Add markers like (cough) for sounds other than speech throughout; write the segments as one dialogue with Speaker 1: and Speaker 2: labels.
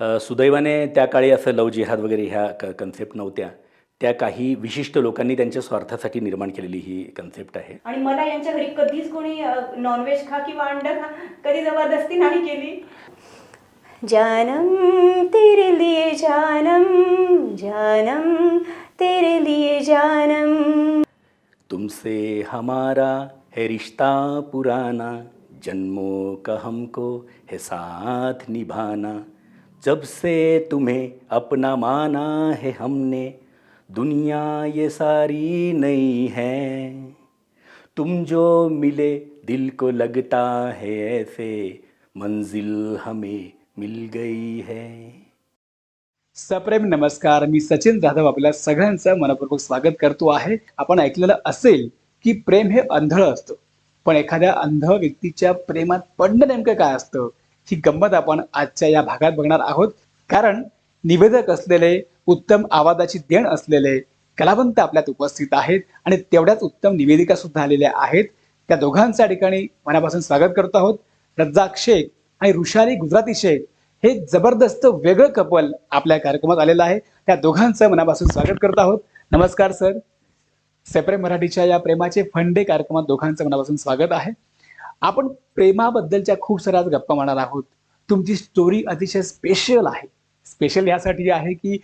Speaker 1: सुदैवाने त्या काळी असं लव जिहाद वगैरे ह्या क कन्सेप्ट नव्हत्या. त्या काही विशिष्ट लोकांनी त्यांच्या स्वार्थासाठी निर्माण केलेली ही कन्सेप्ट आहे.
Speaker 2: आणि मला यांच्या घरी कधीच कोणी नॉनव्हेज खा किंवा अंड खा कधी जबरदस्ती नाही केली. जानम तेरे लिए जानम जानम तेरे लिए जानम.
Speaker 1: तुमसे हमारा है रिश्ता पुराना जन्मों का हमको है साथ निभाना. जब से तुम्हें अपना माना है हमने दुनिया ये सारी नई है। तुम जो मिले दिल को लगता है ऐसे मंजिल हमें मिल गई है।
Speaker 3: सप्रेम नमस्कार मी सचिन जाधव आपल्या सगळ्यांचं मनपूर्वक स्वागत करतो आहे. आपण ऐकलेलं असेल की प्रेम हे अंधळ असतं पण एखाद्या अंध व्यक्तीच्या प्रेमात पडणं नेमकं काय असतं? ही गंमत आपण आजच्या या भागात बघणार आहोत. कारण निवेदक असलेले उत्तम आवाजाची देण असलेले कलावंत आपल्यात उपस्थित आहेत आणि तेवढ्याच उत्तम निवेदिका सुद्धा आलेल्या आहेत. त्या दोघांच्या ठिकाणी मनापासून स्वागत करत आहोत. रज्जाक शेख आणि ऋषाली गुजराती शेख हे जबरदस्त वेगळं कपल आपल्या कार्यक्रमात आलेलं आहे. त्या दोघांचं मनापासून स्वागत करत आहोत. नमस्कार सर. सेपरे मराठीच्या या प्रेमाचे फंडे कार्यक्रमात दोघांचं मनापासून स्वागत आहे. आपण प्रेमाबद्दलच्या खूप सऱ्याच गप्पा मारणार आहोत. तुमची स्टोरी अतिशय स्पेशल आहे. स्पेशल यासाठी आहे की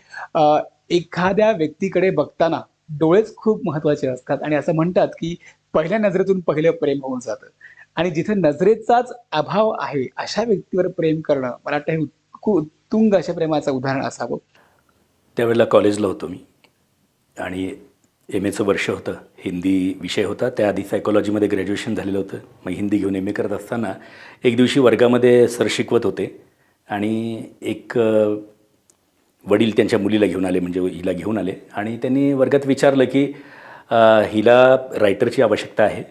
Speaker 3: एखाद्या व्यक्तीकडे बघताना डोळेच खूप महत्त्वाचे असतात. आणि असं म्हणतात की पहिल्या नजरेतून पहिलं प्रेम होऊन जातं. आणि जिथे नजरेचाच अभाव आहे अशा व्यक्तीवर प्रेम करणं मला वाटतं हे उत्तुंग अशा प्रेमाचं उदाहरण असावं.
Speaker 1: त्यावेळेला कॉलेजला होतो मी. आणि एम एचं वर्ष होतं. हिंदी विषय होता. त्याआधी सायकोलॉजीमध्ये ग्रॅज्युएशन झालेलं होतं. मग हिंदी घेऊन एम ए करत असताना एक दिवशी वर्गामध्ये सर शिकवत होते आणि एक वडील त्यांच्या मुलीला घेऊन आले म्हणजे हिला घेऊन आले आणि त्यांनी वर्गात विचारलं की हिला रायटरची आवश्यकता आहे.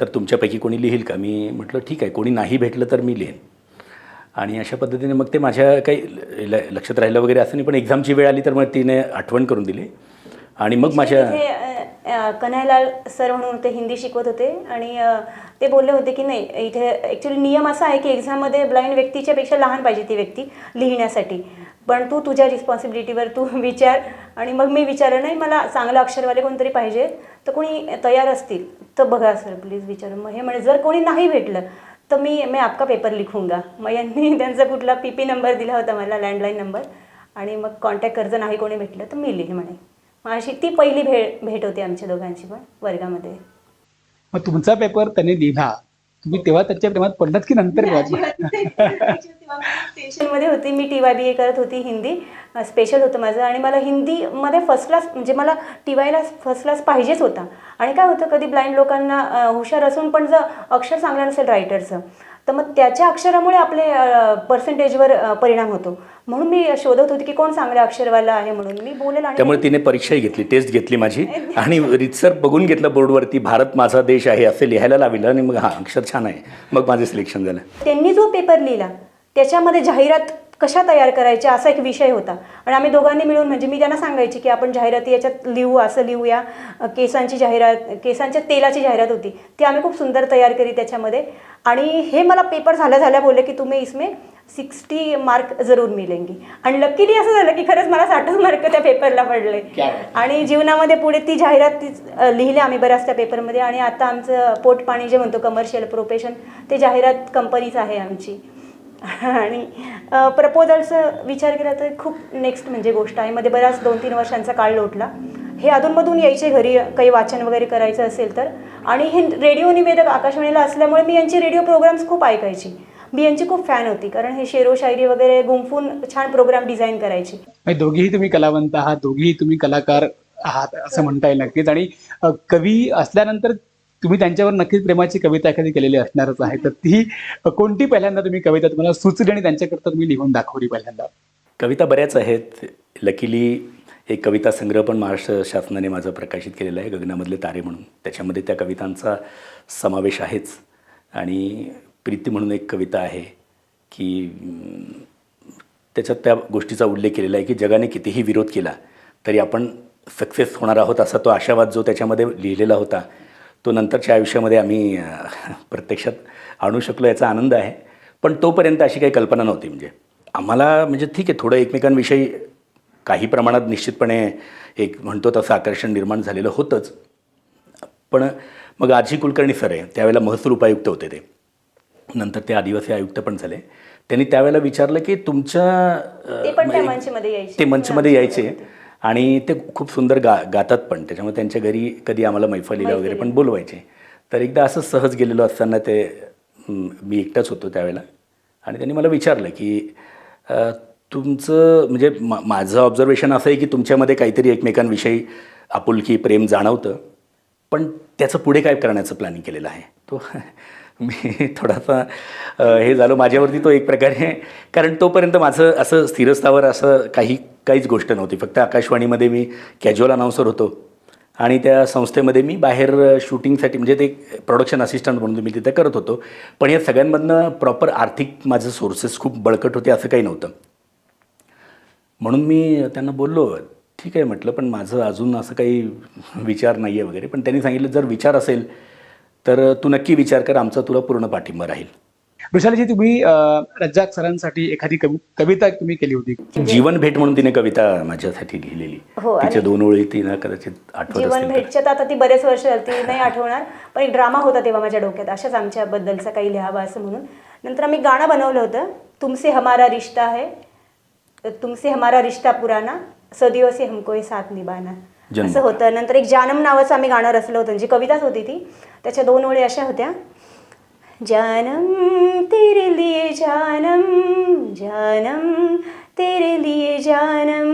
Speaker 1: तर तुमच्यापैकी कोणी लिहील का? मी म्हटलं ठीक आहे. कोणी नाही भेटलं तर मी लिहेन. आणि अशा पद्धतीने मग ते माझ्या काही लक्षात राहिलं वगैरे असं नाही पण एक्झामची वेळ आली तर मग तिने आठवण करून दिली. आणि मग माझ्या
Speaker 2: अ, अ, कन्हैलाल सर म्हणून ते हिंदी शिकवत होते आणि ते बोलले होते की नाही इथे ॲक्च्युली नियम असा आहे की एक्झाममध्ये ब्लाइंड व्यक्तीच्या पेक्षा लहान पाहिजे ती व्यक्ती लिहिण्यासाठी. पण तू तुझ्या रिस्पॉन्सिबिलिटीवर तू (laughs) विचार आणि मग मी विचारलं नाही मला चांगलं अक्षरवाले कोणतरी पाहिजे तर कोणी तयार असतील. तर बघा सर प्लीज विचार. मग हे म्हणे जर कोणी नाही भेटलं तर मी मैं आपका पेपर लिखूंगा मग यांनी (laughs) त्यांचा कुठला पी पी नंबर दिला होता मला लँडलाईन नंबर आणि मग कॉन्टॅक्ट कर्ज नाही कोणी भेटलं तर मी लिहिलं म्हणे. मग अशी ती पहिली भेट भेट होती आमच्या दोघांची पण वर्गामध्ये.
Speaker 3: मग तुमचा पेपर त्यांनी लिहिला. तुम्ही तेव्हा त्याच्या प्रेमात पडलात की नंतर
Speaker 2: स्टेशनमध्ये होती मी टी वाय बी ए करत होती हिंदी. स्पेशल होतं माझं आणि मला हिंदीमध्ये फर्स्ट क्लास म्हणजे मला टी वायला फर्स्ट क्लास पाहिजेच होता. आणि काय होतं कधी ब्लाइंड लोकांना हुशार असून पण जर अक्षर चांगलं नसेल रायटरचं तर मग त्याच्या अक्षरामुळे आपले पर्सेंटेजवर परिणाम होतो. म्हणून मी शोधत होती की कोण चांगल्या अक्षरवाला आहे म्हणून. मी बोलेल आणि
Speaker 1: त्यामुळे तिने परीक्षाही घेतली टेस्ट घेतली माझी. (laughs) (laughs) आणि रितसर बघून घेतलं बोर्डवरती भारत माझा देश आहे असं लिहायला लावलं आणि मग हां अक्षर छान आहे. मग माझं सिलेक्शन झालं.
Speaker 2: त्यांनी जो पेपर लिहिला त्याच्यामध्ये जाहिरात कशा तयार करायच्या असा एक विषय होता. आणि आम्ही दोघांनी मिळून म्हणजे मी त्यांना सांगायची की आपण जाहिराती याच्यात लिहू असं लिहूया. केसांची जाहिरात केसांच्या तेलाची जाहिरात होती. ती आम्ही खूप सुंदर तयार केली त्याच्यामध्ये. आणि हे मला पेपर झाल्या झाल्या बोलले की तुम्ही इसमें सिक्स्टी मार्क जरूर मिलेंगे. आणि लकीली असं झालं की खरंच मला साठच मार्क त्या पेपरला पडले. आणि जीवनामध्ये पुढे ती जाहिरात तीच, अ, लिहिली आम्ही बऱ्याच त्या पेपरमध्ये. आणि आता आमचं पोटपाणी जे म्हणतो कमर्शियल प्रोफेशन ते जाहिरात कंपनीच आहे आमची. (laughs) आणि प्रपोजलचं विचार केला तर खूप नेक्स्ट म्हणजे गोष्ट आहे. मध्ये बऱ्याच दोन तीन वर्षांचा काळ लोटला. हे अधूनमधून यायचे घरी काही वाचन वगैरे करायचं असेल तर. आणि हे रेडिओ निवेदक आकाशवाणीला असल्यामुळे मी यांची रेडिओ प्रोग्राम्स खूप ऐकायची. मी यांची खूप फॅन होती कारण हे शेरो शायरी वगैरे गुंफून छान प्रोग्राम डिझाईन करायची.
Speaker 3: दोघीही दोघेही तुम्ही कलावंत आहात दोघेही तुम्ही कलाकार आहात असं म्हणता येईल नक्कीच. आणि कवी असल्यानंतर तुम्ही त्यांच्यावर नक्कीच प्रेमाची कविता एखादी केलेली असणारच आहे. तर ती कोणती पहिल्यांदा तुम्ही कविता तुम्हाला सुचली आणि त्यांच्याकरता तुम्ही लिहून दाखवली पहिल्यांदा?
Speaker 1: कविता बऱ्याच आहेत. लकीली एक कविता संग्रह पण महाराष्ट्र शासनाने माझं प्रकाशित केलेला आहे गगनामधले तारे म्हणून. त्याच्यामध्ये त्या कवितांचा समावेश आहेच. आणि प्रीती म्हणून एक कविता आहे की त्याच्यात त्या गोष्टीचा उल्लेख केलेला आहे की जगाने कितीही विरोध केला तरी आपण सक्सेस होणार आहोत असा तो आशावाद जो त्याच्यामध्ये लिहिलेला होता. तो नंतरच्या आयुष्यामध्ये आम्ही प्रत्यक्षात आणू शकलो याचा आनंद आहे. पण तोपर्यंत अशी काही कल्पना नव्हती म्हणजे. आम्हाला म्हणजे ठीक आहे थोडं एकमेकांविषयी काही प्रमाणात निश्चितपणे एक म्हणतो तसं आकर्षण निर्माण झालेलं होतंच. पण मग आजी कुलकर्णी सर आहे त्यावेळेला महसूल उपायुक्त होते ते. नंतर ते आदिवासी आयुक्त पण झाले. त्यांनी त्यावेळेला विचारलं की तुमच्या अ,
Speaker 2: ते मंचमध्ये यायचे.
Speaker 1: आणि ते खूप सुंदर गा गातात पण. त्याच्यामुळे त्यांच्या घरी कधी आम्हाला मैफलीला वगैरे पण बोलवायचे. तर एकदा असं सहज गेलेलो असताना ते मी एकटाच होतो त्यावेळेला. आणि त्यांनी मला विचारलं की तुमचं म्हणजे मा माझं ऑब्झर्वेशन असं आहे की तुमच्यामध्ये काहीतरी एकमेकांविषयी आपुलकी प्रेम जाणवतं. पण त्याचं पुढे काय करण्याचं प्लॅनिंग केलेलं आहे? तो (laughs) मी थोडासा हे झालो. माझ्यावरती तो एक प्रकारे कारण तोपर्यंत माझं असं स्थिरस्थावर असं काही काहीच गोष्ट नव्हती. फक्त आकाशवाणीमध्ये मी कॅज्युअल अनाऊन्सर होतो. आणि त्या संस्थेमध्ये मी बाहेर शूटिंगसाठी म्हणजे ते प्रोडक्शन असिस्टंट म्हणून मी तिथे करत होतो. पण या सगळ्यांमधनं प्रॉपर आर्थिक माझं सोर्सेस खूप बळकट होते असं काही नव्हतं. म्हणून मी त्यांना बोललो ठीक आहे म्हटलं पण माझं अजून असं काही विचार नाही आहे वगैरे. पण त्यांनी सांगितलं जर विचार असेल तर तू नक्की विचार कर आमचा तुला पूर्ण पाठिंबा राहील.
Speaker 3: वृषालीजी तुम्ही रज्जाक सरांसाठी एखादी कवि कविता तुम्ही केली होती.
Speaker 1: जीवन भेट म्हणून तिने कविता माझ्यासाठी लिहिलेली.
Speaker 2: हो,
Speaker 1: तिच्या दोन ओळी तिनं कदाचित आठवत
Speaker 2: जीवन. भेटच्यात आता ती बरेच वर्ष झाली ती नाही आठवणार पण एक ड्रामा होता तेव्हा माझ्या डोक्यात अशाच आमच्याबद्दलचा काही लिहावा असं म्हणून. नंतर आम्ही गाणं बनवलं होतं तुमसे हमारा रिश्ता है तुमसे हमारा रिश्ता पुराना सदियों से हमको ये साथ निभाना. असं होतं. नंतर एक जानम नावाचं आम्ही गाणं रचलं होतं जी कविताच होती ती. त्याच्या दोन ओळी अशा होत्या. जानम तेरे लिए जानम जानम तेरे लिए जानम।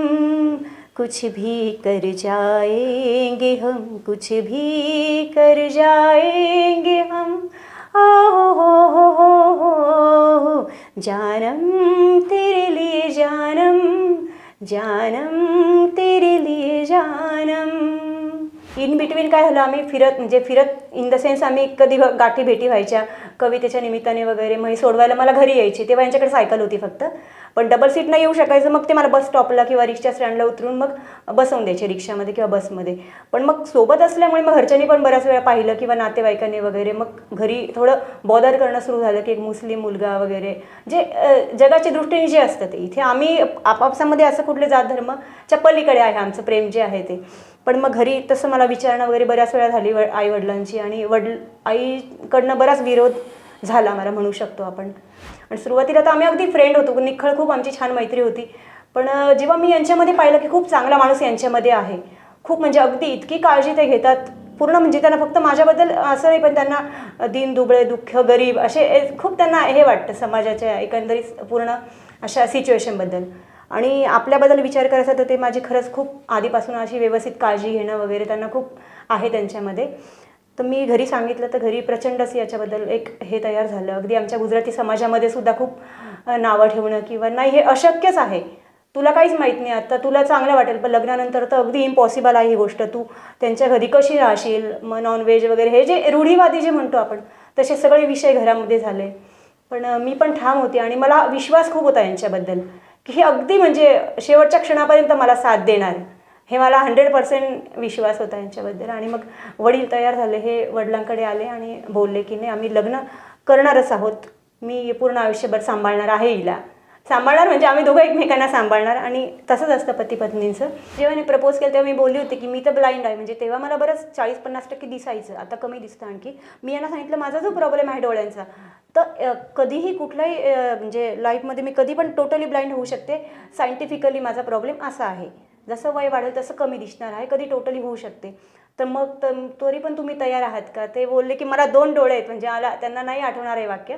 Speaker 2: कुछ भी कर जाएँगे हम, कुछ भी कर जाएँगे हम। ओ हो हो हो हो हो। जानम तेरे लिए जानम जानम तेरे लिए जानम। इन बिटवीन काय झालं आम्ही फिरत म्हणजे फिरत इन द सेन्स आम्ही कधी गाठी भेटी व्हायच्या कवितेच्या निमित्ताने वगैरे मग सोडवायला मला घरी यायची तेव्हा यांच्याकडे सायकल होती फक्त. पण डबल सीट नाही येऊ शकायचं मग ते मला बस स्टॉपला किंवा रिक्षा स्टँडला उतरून मग बसवून द्यायचे रिक्षामध्ये किंवा बसमध्ये पण मग सोबत असल्यामुळे मग घरच्यांनी पण बऱ्याच वेळा पाहिलं किंवा नातेवाईकांनी वगैरे मग घरी थोडं बॉदर करणं सुरू झालं की एक मुस्लिम मुलगा वगैरे. जे जगाच्या दृष्टीने जे असतं ते. इथे आम्ही आपापसामध्ये असं कुठले जात धर्मच्या पलीकडे आहे आमचं प्रेम जे आहे ते. पण मग घरी तसं मला विचारणं वगैरे बऱ्याच वेळा झाली व आई वडिलांची आणि वडील आईकडनं बराच विरोध झाला मला म्हणू शकतो आपण. आणि सुरुवातीला तर आम्ही अगदी फ्रेंड होतो. निखळ खूप आमची छान मैत्री होती. पण जेव्हा मी यांच्यामध्ये पाहिलं की खूप चांगला माणूस यांच्यामध्ये आहे खूप म्हणजे अगदी इतकी काळजी ते घेतात. पूर्ण म्हणजे त्यांना फक्त माझ्याबद्दल असं नाही पण त्यांना दीन दुबळे दुःख गरीब असे खूप त्यांना हे वाटतं समाजाच्या एकंदरीत पूर्ण अशा सिच्युएशनबद्दल आणि आपल्याबद्दल विचार करायचा तर ते माझी खरंच खूप आधीपासून अशी व्यवस्थित काळजी घेणं वगैरे त्यांना खूप आहे त्यांच्यामध्ये. तर मी घरी सांगितलं तर घरी प्रचंडच याच्याबद्दल एक हे तयार झालं. अगदी आमच्या गुजराती समाजामध्ये सुद्धा खूप नावं ठेवणं किंवा नाही हे अशक्यच आहे. तुला काहीच माहीत नाही आता. तुला चांगलं वाटेल पण लग्नानंतर तर अगदी इम्पॉसिबल आहे ही गोष्ट. तू त्यांच्या घरी कशी राहशील? मग नॉनव्हेज वगैरे हे जे रूढीवादी जे म्हणतो आपण तसे सगळे विषय घरामध्ये झाले. पण मी पण ठाम होते आणि मला विश्वास खूप होता यांच्याबद्दल. की हे अगदी म्हणजे शेवटच्या क्षणापर्यंत मला साथ देणार. हे मला हंड्रेड पर्सेंट विश्वास होता यांच्याबद्दल. आणि मग वडील तयार झाले हे वडिलांकडे आले आणि बोलले की नाही आम्ही लग्न करणारच आहोत. मी पूर्ण आयुष्यभर सांभाळणार आहे हिला. सांभाळणार म्हणजे आम्ही दोघं एकमेकांना सांभाळणार आणि तसंच असतं पती पत्नींचं जेव्हा मी प्रपोज केलं तेव्हा मी बोलली होती की मी तर ब्लाइंड आहे म्हणजे तेव्हा मला बरंच चाळीस पन्नास टक्के दिसायचं आता कमी दिसतं आणखी. मी यांना सांगितलं माझा जो प्रॉब्लेम आहे डोळ्यांचा तर कधीही कुठलाही म्हणजे लाईफमध्ये मी कधी पण टोटली ब्लाइंड होऊ शकते. सायंटिफिकली माझा प्रॉब्लेम असा आहे. जसं वय वाढेल तसं कमी दिसणार आहे कधी टोटली होऊ शकते. तर मग त- तरी पण तुम्ही तयार आहात का? ते बोलले की मला दोन डोळे आहेत म्हणजे मला त्यांना नाही आठवणार आहे वाक्य.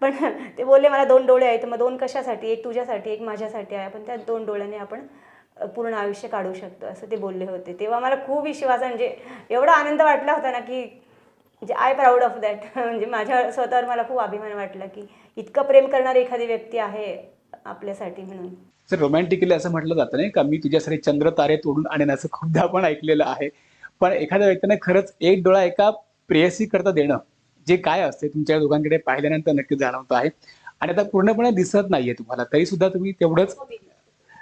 Speaker 2: पण (laughs) ते बोलले मला दोन डोळे आहेत मग दोन कशासाठी? एक तुझ्यासाठी एक माझ्यासाठी आहे. पण त्या दोन डोळ्याने आपण पूर्ण आयुष्य काढू शकतो असं ते बोलले होते. तेव्हा मला खूप विश्वास म्हणजे एवढा आनंद वाटला होता ना की म्हणजे आय प्राऊड ऑफ दॅट म्हणजे माझ्या स्वतःवर मला खूप अभिमान वाटला की इतकं प्रेम करणारी एखादी व्यक्ती आहे आपल्यासाठी म्हणून.
Speaker 3: रोमॅन्टिकली असं म्हटलं जातं नाही का? मी तुझ्यासाठी चंद्र तारे तोडून आणेन असं खूपदा आपण ऐकलेलं आहे. पण एखाद्या व्यक्तीने खरंच एक डोळा एका प्रेयसी करता देणं जे काय असते तुमच्या दोघांकडे पाहिल्यानंतर नक्की जाणवतो आहे. आणि आता पूर्णपणे दिसत नाहीये तुम्हाला तरी सुद्धा तुम्ही तेवढंच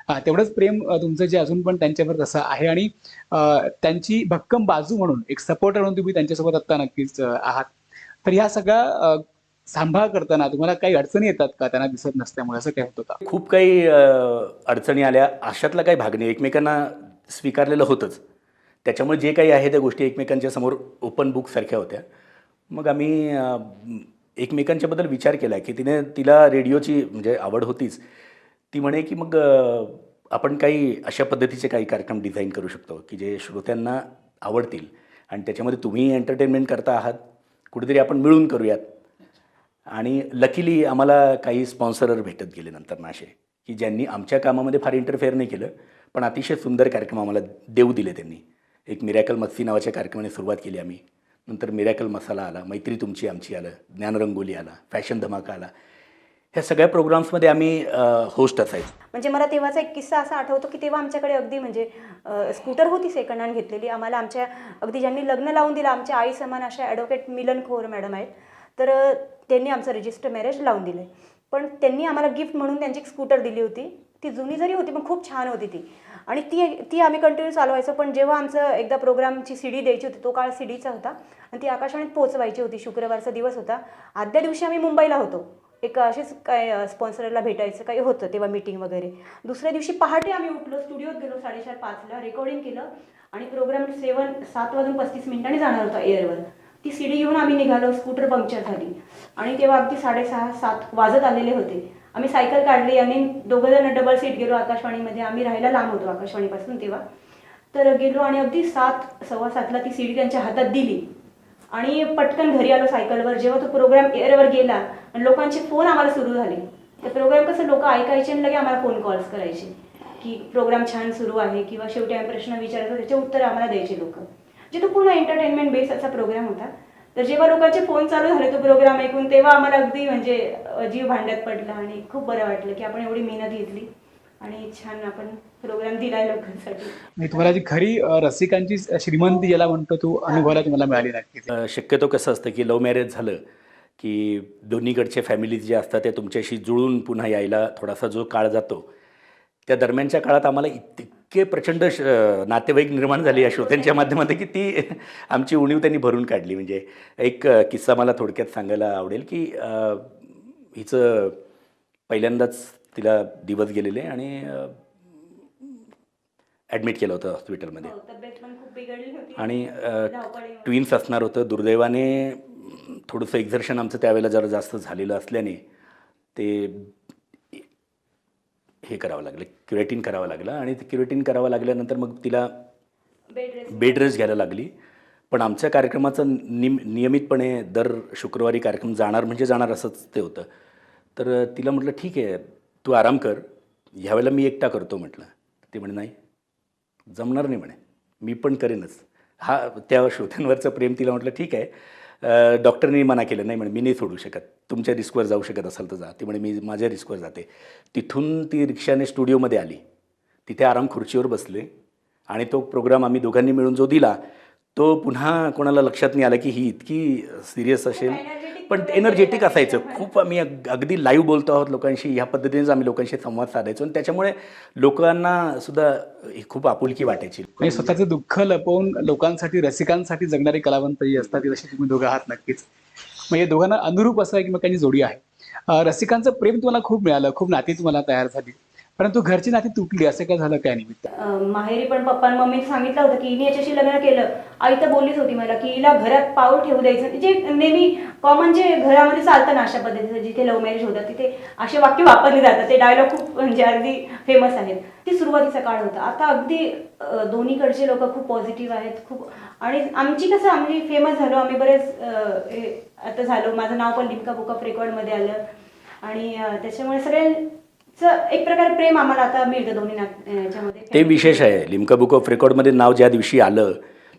Speaker 3: हा तेवढंच प्रेम तुमचं जे अजून पण त्यांच्यावर तसं आहे. आणि त्यांची भक्कम बाजू म्हणून एक सपोर्टर म्हणून तुम्ही त्यांच्यासोबत आता नक्कीच आहात. तर ह्या सगळ्या सांभाळ करताना तुम्हाला काही अडचणी येतात का? त्यांना दिसत नसल्यामुळे असं काय होतं का?
Speaker 1: खूप काही अडचणी आल्या. अशातला काही भाग नाही. एकमेकांना स्वीकारलेलं होतंच. त्याच्यामुळे जे काही आहे त्या गोष्टी एकमेकांच्या समोर ओपन बुकसारख्या होत्या. मग आम्ही एकमेकांच्याबद्दल विचार केला की तिने तिला रेडिओची म्हणजे आवड होतीच. ती म्हणे की मग आपण काही अशा पद्धतीचे काही कार्यक्रम डिझाईन करू शकतो की जे श्रोत्यांना आवडतील आणि त्याच्यामध्ये तुम्ही एंटरटेनमेंट करता आहात कुठेतरी आपण मिळून करूयात. आणि लकीली आम्हाला काही स्पॉन्सरर भेटत गेले नंतर ना असे की ज्यांनी आमच्या कामामध्ये फार इंटरफेअर नाही केलं पण अतिशय सुंदर कार्यक्रम आम्हाला देऊ दिले त्यांनी. एक मिरॅकल मस्ती नावाच्या कार्यक्रमाने सुरुवात केली आम्ही. नंतर मिरॅकल मसाला आला मैत्री तुमची आमची आलं ज्ञानरंगोली आला फॅशन धमाका आला. ह्या सगळ्या प्रोग्राम्समध्ये आम्ही होस्ट असायचो.
Speaker 2: म्हणजे मला तेव्हाचा एक किस्सा असा आठवतो की तेव्हा आमच्याकडे अगदी म्हणजे अ, स्कूटर होती सेकंड हँड घेतलेली. आम्हाला आमच्या अगदी ज्यांनी लग्न लावून दिलं आमच्या आई समान अशा ॲडव्होकेट मिलन खोर मॅडम आहेत. तर अ, त्यांनी आमचं रजिस्टर मॅरेज लावून दिलं पण त्यांनी आम्हाला गिफ्ट म्हणून त्यांची एक स्कूटर दिली होती. ती जुनी जरी होती पण खूप छान होती ती. आणि ती ती आम्ही कंटिन्यू चालवायचो पण जेव्हा आमचं एकदा प्रोग्रामची सी डी द्यायची होती तो काळ सी डीचा होता. आणि ती आकाशवाणीत पोचवायची होती शुक्रवारचा दिवस होता. आदल्या दिवशी आम्ही मुंबईला होतो. एक असेच काय स्पॉन्सरला भेटायचं काही होतं तेव्हा मीटिंग वगैरे. दुसऱ्या दिवशी पहाटे आम्ही उठलो स्टुडिओत गेलो साडेचार पाचला रेकॉर्डिंग केलं. आणि प्रोग्राम सेवन सात वाजून पस्तीस मिनिटांनी जाणार होता एअरवर ती सी डी घेऊन आम्ही निघालो स्कूटर पंक्चर झाली आणि तेव्हा अगदी साडेसहा सात वाजत आलेले होते. आम्ही सायकल काढली आणि दोघं जण डबल सीट गेलो आकाशवाणीमध्ये. आम्ही राहायला लांब होतो आकाशवाणीपासून तेव्हा. तर गेलो आणि अगदी सात सव्वा सातला ती सीडी त्यांच्या हातात दिली. आणि पटकन घरी आलो सायकलवर. जेव्हा तो प्रोग्राम एअरवर गेला आणि लोकांचे फोन आम्हाला सुरू झाले. ते प्रोग्राम कसं लोक ऐकायचे आणि लगे आम्हाला फोन कॉल्स करायचे. की प्रोग्राम छान सुरू आहे किंवा शेवटी आम्ही प्रश्न विचारायचो त्याचे उत्तर आम्हाला द्यायचे लोक. जे तो पूर्ण एंटरटेनमेंट बेस असा प्रोग्राम होता. तर जेव्हा लोकांचे फोन चालू झाले तो प्रोग्राम ऐकून तेव्हा आम्हाला अगदी म्हणजे जीव भांड्यात पडला आणि खूप बरं वाटलं की आपण एवढी मेहनत घेतली आणि छान आपण प्रोग्राम दिलाय लोकांसाठी.
Speaker 3: तुम्हाला जी खरी रसिकांची श्रीमंती ज्याला म्हणतो तो अनुभवायला तुम्हाला मिळाली नक्कीच.
Speaker 1: अ, शक्यतो कसं असतं की लव्ह मॅरेज झालं की दोन्हीकडचे फॅमिलीज जे असतात ते तुमच्याशी जुळून पुन्हा यायला थोडासा जो काळ जातो त्या दरम्यानच्या काळात आम्हाला इतके प्रचंड श नातेवाईक निर्माण झाले या श्रोत्यांच्या माध्यमातून की ती आमची उणीव त्यांनी भरून काढली. म्हणजे एक किस्सा मला थोडक्यात सांगायला आवडेल की हिचं पहिल्यांदाच तिला दिवस गेलेले आणि ॲडमिट केलं होतं हॉस्पिटलमध्ये.
Speaker 2: हो,
Speaker 1: आणि. ट्विन्स असणार होतं. दुर्दैवाने थोडंसं एक्झर्शन आमचं त्यावेळेला जरा जास्त झालेलं असल्याने ते हे करावं लागलं क्युरेटिन करावं लागलं आणि ते क्युरेटिन करावं लागल्यानंतर मग तिला
Speaker 2: बेड रेस्ट
Speaker 1: घ्यायला लागली. पण आमच्या कार्यक्रमाचं निम नियमितपणे दर शुक्रवारी कार्यक्रम जाणार म्हणजे जाणार असंच ते होतं. तर तिला म्हटलं ठीक आहे तू आराम कर. ह्यावेळेला मी एकटा करतो म्हटलं. ते म्हणे नाही जमणार नाही म्हणे. मी पण करेनच. हा त्या श्रोत्यांवरचं प्रेम तिला म्हटलं ठीक आहे डॉक्टरनी मना केलं नाही म्हणे मी नाही सोडू शकत. तुमच्या रिस्कवर जाऊ शकत असाल तर जा. ती म्हणे मी माझ्या रिस्कवर जाते. तिथून ती रिक्षाने स्टुडिओमध्ये आली. तिथे आराम खुर्चीवर बसले आणि तो प्रोग्राम आम्ही दोघांनी मिळून जो दिला तो पुन्हा कोणाला लक्षात नाही आला की ही इतकी सिरियस असेल. पण एनर्जेटिक असायचं. खूप आम्ही अग- अगदी लाईव्ह बोलतो आहोत लोकांशी ह्या पद्धतीनेच आम्ही लोकांशी संवाद साधायचो. आणि त्याच्यामुळे लोकांना सुद्धा ही खूप आपुलकी वाटायची.
Speaker 3: म्हणजे स्वतःचं दुःख लपवून लोकांसाठी रसिकांसाठी जगणारी कलावंतही असतात. तशी तुम्ही दोघं आहात नक्कीच. म्हणजे दोघांना अनुरूप असं एकमेकांची जोडी आहे. रसिकांचं प्रेम तुम्हाला खूप मिळालं. खूप नाती तुम्हाला तयार झाली. परंतु घरची नाती तुटली असं काय झालं काय निमित्त?
Speaker 2: माहेरी पण पप्पा मम्मी सांगितलं होतं की हिने याच्याशी लग्न केलं. आई तर बोललीच होती मला की हिला घरात पाऊल ठेवू द्यायचं. जे नेहमी कॉमन जे घरामध्ये चालतं ना अशा पद्धतीचं जिथे लव्ह मॅरेज होतं तिथे असे वाक्य वापरले जातात. ते डायलॉग खूप म्हणजे अगदी फेमस आहेत. ती सुरुवातीचा काळ होता. आता अगदी दोन्हीकडचे लोक खूप पॉझिटिव्ह आहेत खूप आणि आमची कसं आम्ही फेमस झालो. आम्ही बरेच आता झालो. माझं नाव पण लिमका बुक ऑफ रेकॉर्डमध्ये आलं. आणि त्याच्यामुळे त्याच्यामुळे एक प्रकारे प्रेम आम्हाला आता मिळतं दोन्ही याच्यामध्ये.
Speaker 1: ते विशेष आहे. लिमका बुक ऑफ रेकॉर्डमध्ये नाव ज्या दिवशी आलं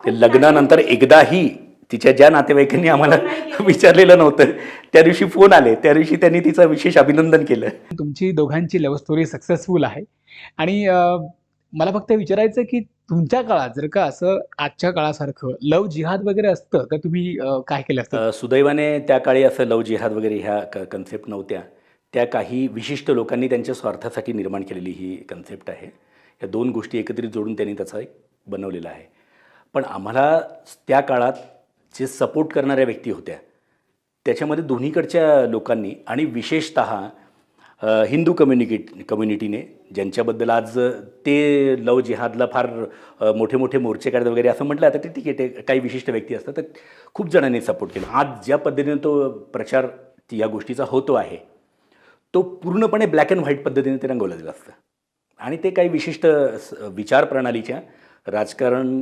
Speaker 1: ते लग्नानंतर एकदाही तिच्या ज्या नातेवाईकांनी आम्हाला विचारलेलं नव्हतं त्या दिवशी फोन आले. त्या दिवशी त्यांनी तिचं विशेष अभिनंदन केलं.
Speaker 3: तुमची दोघांची लव्ह स्टोरी सक्सेसफुल आहे. आणि अं, मला फक्त विचारायचं की तुमच्या काळात जर का असं आजच्या काळासारखं लव जिहाद वगैरे असतं तर तुम्ही अं, काय केलं असतं?
Speaker 1: अ, सुदैवाने त्या काळी असं लव जिहाद वगैरे ह्या कन्सेप्ट नव्हत्या. त्या काही विशिष्ट लोकांनी त्यांच्या स्वार्थासाठी निर्माण केलेली ही कन्सेप्ट आहे. या दोन गोष्टी एकत्रित जोडून त्यांनी त्याचा एक बनवलेला आहे. पण आम्हाला त्या काळात जे सपोर्ट करणाऱ्या व्यक्ती होत्या त्याच्यामध्ये दोन्हीकडच्या लोकांनी आणि विशेषत हिंदू कम्युनिकेट कम्युनिटीने ज्यांच्याबद्दल आज ते लव जिहादला फार मोठे मोठे मोर्चे काढत वगैरे असं म्हटलं आता ते ठीक आहे ते काही विशिष्ट व्यक्ती असतात तर खूप जणांनी सपोर्ट केला. आज ज्या पद्धतीने तो प्रचार या गोष्टीचा होतो आहे तो पूर्णपणे ब्लॅक अँड व्हाईट पद्धतीने ते रंगवलं गेलं असतं. आणि ते काही विशिष्ट स- विचार प्रणालीच्या राजकारण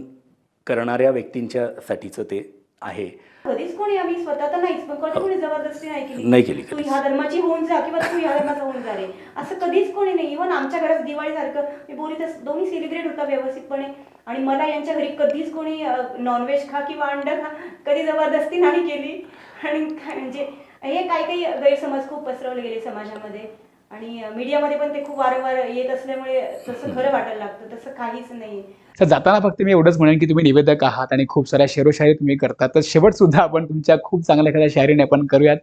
Speaker 1: करणाऱ्या व्यक्तींच्यासाठीचं ते आहे.
Speaker 2: कधीच कोणी आम्ही स्वतः तर नाहीच पण कधी कोणी जबरदस्ती नाही केली.
Speaker 1: नाही केली
Speaker 2: तू. ह्या धर्माची होऊन जा किंवा तू ह्या धर्माचा होऊन जा रे. असं कधीच कोणी नाही. इव्हन आमच्या घरात दिवाळी सारखं मी बोली तर दोन्ही सेलिब्रेट होता व्यवस्थितपणे. आणि मला यांच्या घरी कधीच कोणी नॉनव्हेज खा किंवा अंड खा कधी जबरदस्ती नाही केली. आणि म्हणजे हे काही काही गैरसमज खूप पसरवले गेले समाजामध्ये. आणि मीडियामध्ये पण ते खूप वारंवार येत असल्यामुळे तसं खरं वाटायला लागतं तसं काहीच नाही.
Speaker 3: तर जाताना फक्त मी एवढंच म्हणेन की तुम्ही निवेदक आहात आणि खूप साऱ्या शेरोशायरी तुम्ही करता तर शेवट सुद्धा आपण तुमच्या खूप चांगल्या एखाद्या शायरीने आपण करूयात.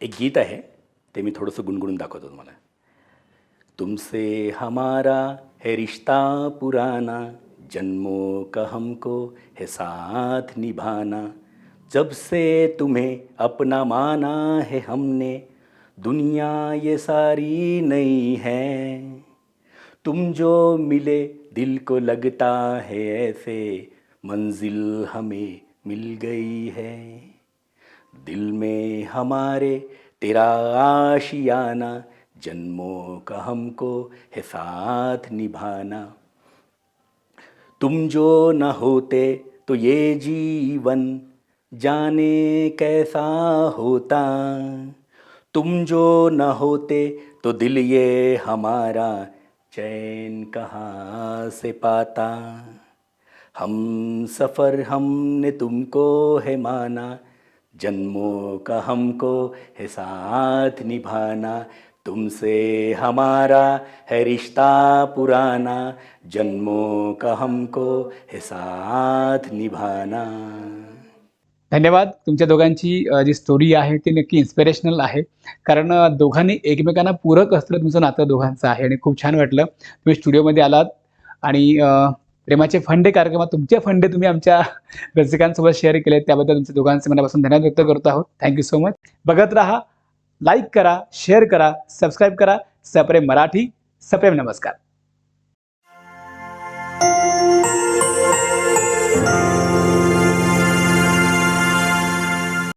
Speaker 1: एक गीत आहे ते मी थोडंसं गुणगुणून दाखवतो तुम्हाला. तुमसे हमारा है रिश्ता पुराना जन्मों का हमको है साथ निभाना. जब से तुम्हें अपना माना है हमने, दुनिया ये सारी नई है। तुम जो मिले दिल को लगता है ऐसे, मंजिल हमें मिल गई है। दिल में हमारे तेरा आशियाना, जन्मों का हमको है साथ निभाना। तुम जो न होते तो ये जीवन जाने कैसा होता, तुम जो न होते तो दिल ये हमारा चैन कहाँ से पाता। हम सफ़र हमने तुमको है माना, जन्मों का हमको है साथ निभाना। तुमसे हमारा है रिश्ता पुराना, जन्मों का हमको है साथ निभाना।
Speaker 3: धन्यवाद. तुमच्या दोघांची जी स्टोरी आहे ती नक्की इन्स्पिरेशनल आहे. कारण दोघांनी एकमेकांना पूरक असलं तुमचं नातं दोघांचं आहे आणि खूप छान वाटलं. तुम्ही स्टुडिओमध्ये आलात आणि प्रेमाचे फंडे कार्यक्रमात तुमचे फंडे तुम्ही आमच्या (laughs) रसिकांसोबत शेअर केले त्याबद्दल तुमच्या दोघांचे मनापासून धन्यवाद व्यक्त करत आहोत. थँक्यू सो मच बघत राहा लाईक करा शेअर करा सबस्क्राईब करा. सप्रेम मराठी सप्रेम नमस्कार.